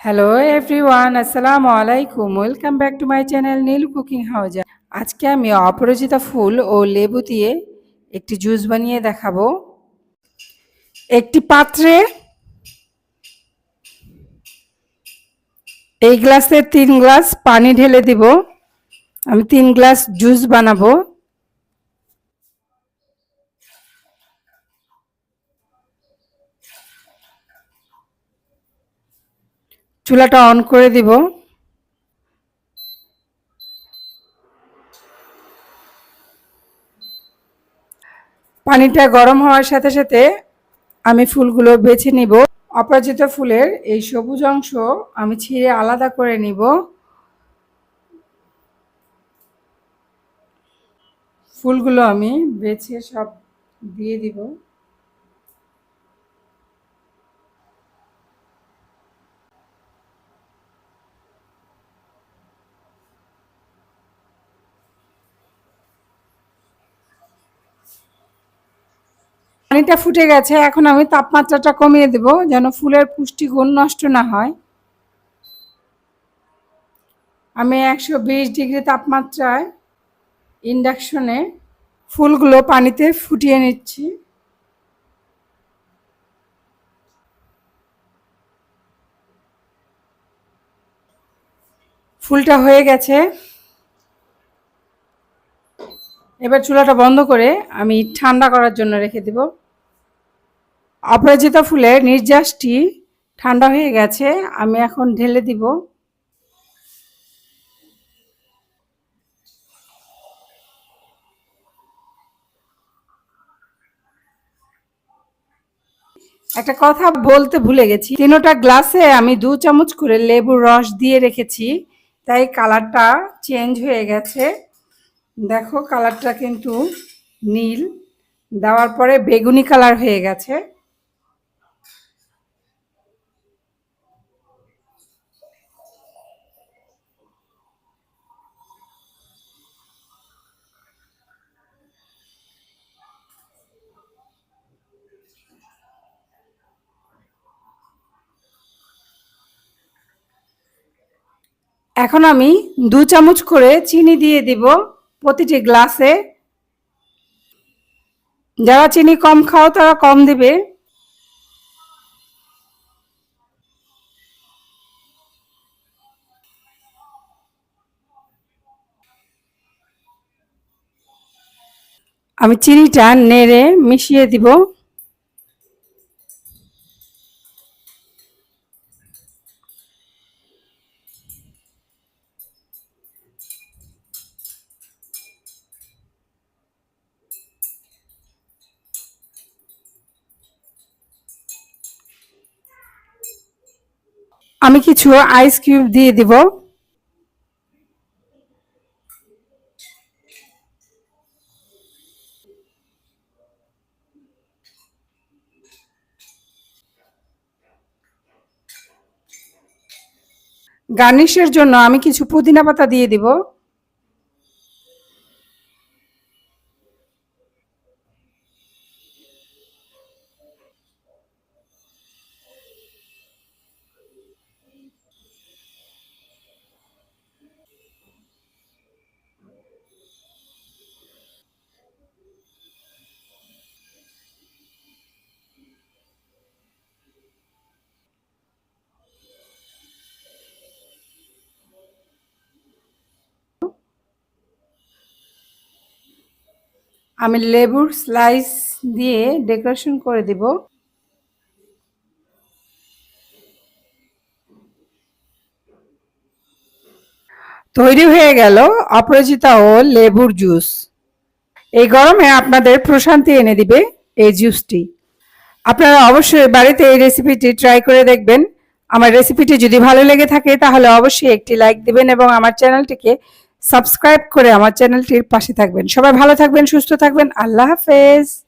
Hello everyone আসসালামু আলাইকুম welcome back to my channel Neel cooking house আজকে আমি অপরাজিতা ফুল ও লেবু দিয়ে একটি জুস বানিয়ে দেখাবো। একটি পাত্রে এই গ্লাসে তিন গ্লাস পানি ঢেলে দিব। আমি তিন গ্লাস জুস বানাবো। চুলাটা অন করে দিব। পানিটা গরম হওয়ার সাথে সাথে আমি ফুলগুলো বেছে নিব। অপরাজিত ফুলের এই সবুজ অংশ আমি ছিঁড়ে আলাদা করে নিব। ফুলগুলো আমি বেছে সব দিয়ে দিব। পানিটা ফুটে গেছে, এখন আমি তাপমাত্রাটা কমিয়ে দেব যেন ফুলের পুষ্টিগুণ নষ্ট না হয়। আমি একশো বিশ ডিগ্রি তাপমাত্রায় ইন্ডাকশনে ফুলগুলো পানিতে ফুটিয়ে নিচ্ছি। ফুলটা হয়ে গেছে। এবার চুলাটা বন্ধ করে আমি ঠান্ডা করার জন্য রেখে দেব। অপরাজিতা ফুলের নির্যাসটি ঠান্ডা হয়ে গেছে, আমি এখন ঢেলে দিব। একটা কথা বলতে ভুলে গেছি, তিনোটা গ্লাসে আমি দু চামচ করে লেবুর রস দিয়ে রেখেছি, তাই কালারটা চেঞ্জ হয়ে গেছে। দেখো, কালারটা কিন্তু নীল, দেওয়ার পরে বেগুনি কালার হয়ে গেছে। এখন আমি দু চামচ করে চিনি দিয়ে দিব প্রতিটি গ্লাসে। যারা চিনি কম খাও, তারা কম দিবে। আমি চিনিটা নেড়ে মিশিয়ে দিব। আমি কিছু আইস কিউব দিয়ে দিব। গার্নিশের জন্য আমি কিছু পুদিনা পাতা দিয়ে দিব। আমি লেবুর স্লাইস দিয়ে ডেকোরেশন করে দিব। তৈরি হয়ে গেল অপরাজিতা ও লেবুর জুস এই গরমে আপনাদের প্রশান্তি এনে দিবে এই জুসটি আপনারা অবশ্যই বাড়িতে এই রেসিপিটি ট্রাই করে দেখবেন। আমার রেসিপিটি যদি ভালো লেগে থাকে তাহলে অবশ্যই একটি লাইক দিবেন এবং আমার চ্যানেলটিকে সাবস্ক্রাইব করে আমার চ্যানেলটির পাশে থাকবেন। সবাই ভালো থাকবেন সুস্থ থাকবেন। আল্লাহ হাফেজ।